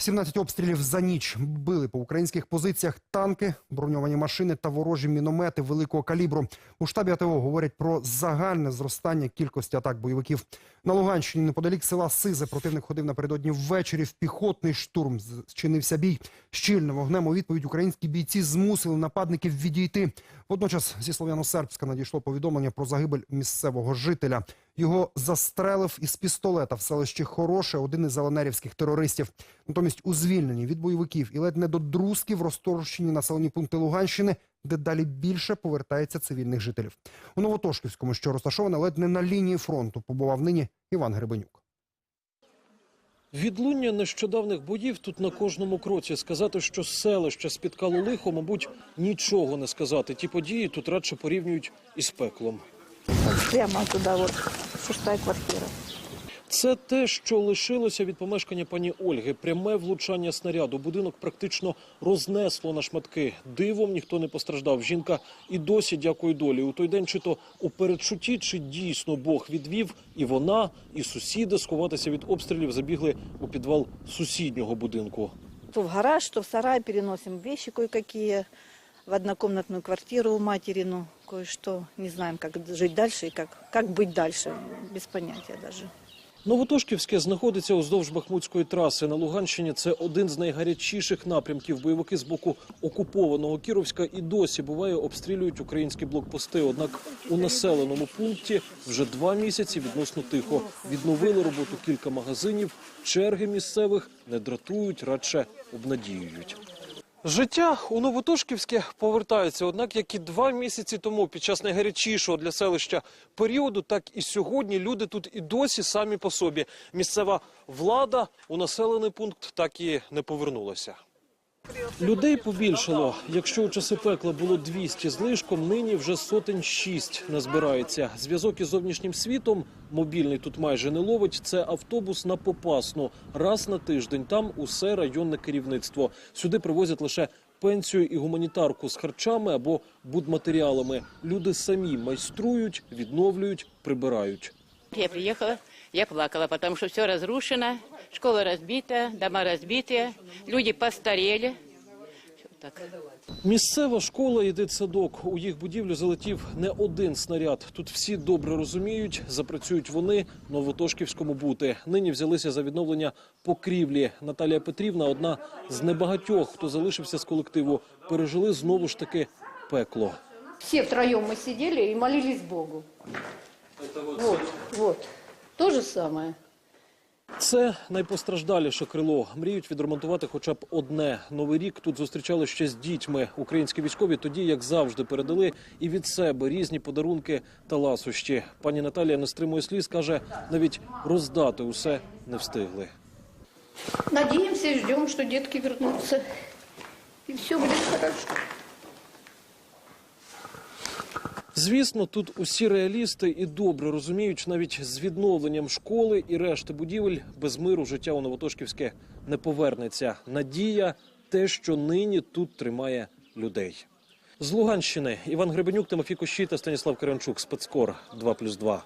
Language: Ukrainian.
17 обстрілів за ніч били по українських позиціях танки, броньовані машини та ворожі міномети великого калібру. У штабі АТО говорять про загальне зростання кількості атак бойовиків. На Луганщині неподалік села Сизе противник ходив напередодні ввечері в піхотний штурм. Зчинився бій. Щільним вогнем у відповідь українські бійці змусили нападників відійти. Водночас зі Слов'яно-Сербська надійшло повідомлення про загибель місцевого жителя. Його застрелив із пістолета в селищі Хороше один із зеленерівських терористів. Натомість у звільненні від бойовиків і ледь не до друзків розторощені населені пункти Луганщини, де далі більше повертається цивільних жителів. У Новотошківському, що розташоване ледь не на лінії фронту, побував нині Іван Гребенюк. Відлуння нещодавних боїв тут на кожному кроці. Сказати, що селище спіткало лихо, мабуть, нічого не сказати. Ті події тут радше порівнюють із пеклом. Прямо туда вот, шестая квартира. Це те, що лишилося від помешкання пані Ольги. Пряме влучання снаряду. Будинок практично рознесло на шматки. Дивом ніхто не постраждав. Жінка і досі дякує долі. У той день чи то у передчутті, чи дійсно Бог відвів, і вона, і сусіди сховатися від обстрілів забігли у підвал сусіднього будинку. То в гараж, то в сарай переносим вещи кое-какие. В однокомнатную квартиру у матери, ну, кое-что. Не знаем, как жить дальше и как, как быть дальше. Без понятия даже. Новотошківське знаходиться уздовж Бахмутської траси на Луганщині. Це один з найгарячіших напрямків. Бойовики з боку окупованого Кіровська і досі буває обстрілюють українські блокпости. Однак у населеному пункті вже два місяці відносно тихо відновили роботу кілька магазинів. Черги місцевих не дратують, радше обнадіюють. Життя у Новотошківське повертається, однак як і два місяці тому, під час найгарячішого для селища періоду, так і сьогодні люди тут і досі самі по собі. Місцева влада у населений пункт так і не повернулася. Людей побільшало. Якщо у часи пекла було 200 з лишком, нині вже сотень шість назбирається. Зв'язок із зовнішнім світом мобільний тут майже не ловить. Це автобус на Попасну. Раз на тиждень там усе районне керівництво. Сюди привозять лише пенсію і гуманітарку з харчами або будматеріалами. Люди самі майструють, відновлюють, прибирають. Я приехала, я плакала, потому что все разрушено, школа разбита, дома разбиты, люди постарели. Всё Так. Місцева школа і дитсадок. У їх будівлю залетів не один снаряд. Тут всі добре розуміють, запрацюють вони новотошківському бути. Нині взялися за відновлення покрівлі. Наталія Петрівна, одна з небагатьох, хто залишився з колективу, пережили знову ж таки пекло. Все втроем мы сидели и молились Богу. Вот, вот. То же самое. Це найпостраждаліше крило. Мріють відремонтувати хоча б одне. Новий рік тут зустрічали ще з дітьми. Українські військові тоді, як завжди, передали і від себе різні подарунки та ласощі. Пані Наталія не стримує сліз, каже, навіть роздати усе не встигли. Надеемся и ждем, что детки вернутся. И все будет хорошо. Звісно, тут усі реалісти і добре розуміють, навіть з відновленням школи і решти будівель без миру життя у Новотошківське не повернеться. Надія те, що нині тут тримає людей. З Луганщини Іван Гребенюк, Тимофій Кощій та Станіслав Киранчук. Спецкор 2+,2.